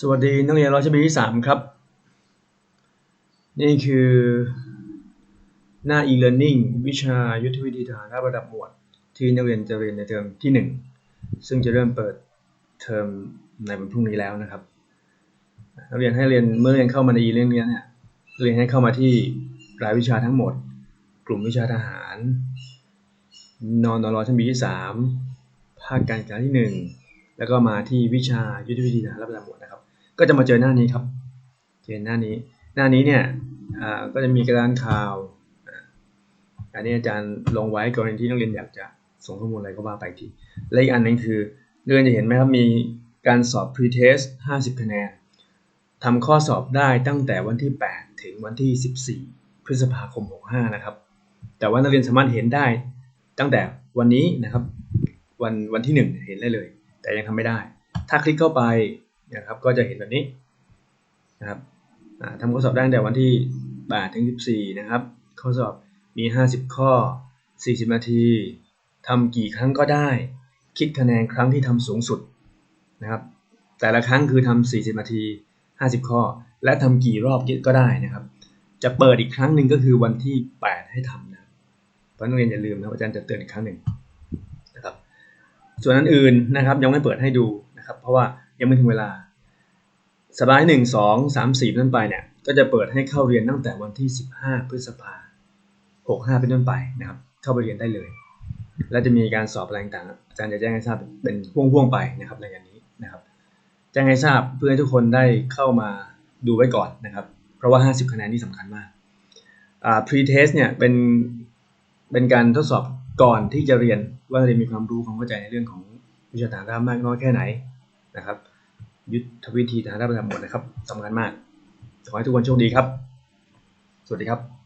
สวัสดีนักเรียนร้อยชั้นปีที่สามครับ นี่คือหน้า e-learning วิชายุทธวิธีทหารระดับหมวด ที่นักเรียนจะเรียนในเทอมที่หนึ่งซึ่งจะเริ่มเปิดเทอมในวันพรุ่งนี้แล้วนะครับ นักเรียนให้เรียนเมื่อเรียนเข้ามาใน e-learning เนี่ยเรียนให้เข้ามาที่รายวิชาทั้งหมด กลุ่มวิชาทหาร นอนรอชั้นปีที่สามภาคการศึกษาที่หนึ่ง แล้วก็มาที่วิชายุทธวิธีทหารระดับหมวดนะครับ ก็จะมาเจอหน้านี้ครับเจอหน้านี้ หน้านี้เนี่ยอ่าก็จะมีกระดานข่าว อันนี้อาจารย์ลงไว้กรณีที่นักเรียนอยากจะส่งข้อมูลอะไรก็ว่าไปทีและอีกอันหนึงคือนักเรียนจะเห็นไหมครับมีการสอบ pre-test 50 คะแนนทำข้อสอบได้ตั้งแต่วันที่ 8 ถึงวันที่ 14 พฤษภาคม 65 นะครับ แต่ว่านักเรียนสามารถเห็นได้ตั้งแต่วันนี้นะครับ วันวันที่ 1 เห็นได้เลย แต่ยังทำไม่ได้ ถ้าคลิกเข้าไปนะครับก็จะเห็นแบบนี้นะครับทำข้อสอบได้ตั้งแต่วันที่8ถึง14 นะครับ ข้อสอบมี 50 ข้อ 40 นาทีทำกี่ครั้งก็ได้ คิดคะแนนครั้งที่ทำสูงสุดนะครับ แต่ละครั้งคือทำ40 นาที 50 ข้อ และทำกี่รอบก็ได้นะครับ จะเปิดอีกครั้งหนึ่งก็คือวันที่ 8 ให้ทำนะเพราะนักเรียนอย่าลืมนะครับอาจารย์จะเตือนอีกครั้งหนึ่ง ส่วนอันอื่นนะครับยังไม่เปิดให้ดูนะครับ เพราะว่ายังไม่ถึงเวลาสัปดาห์ที่หนึ่งสองสามสี่เป็นต้นไปเนี่ยก็จะเปิดให้เข้าเรียนตั้งแต่วันที่ 15 พฤษภาหกห้าเป็นต้นไปนะครับ เข้าไปเรียนได้เลย และจะมีการสอบอะไรต่างอาจารย์จะแจ้งให้ทราบเป็นพ่วงๆไปนะครับในอย่างนี้นะครับ แจ้งให้ทราบเพื่อให้ทุกคนได้เข้ามาดูไว้ก่อนนะครับ เพราะว่า 50 คะแนนนี่สำคัญมากอ่า pre-test เนี่ยเป็นเป็นการทดสอบ ก่อนที่จะเรียนว่าเรียนมีความรู้ความเข้าใจในเรื่องของวิชาฐานรากมากน้อยแค่ไหนนะครับ ยุทธวิธีฐานราบระจำบหมดนะครับสำคัญมากขอให้ทุกคนโชคดีครับ สวัสดีครับ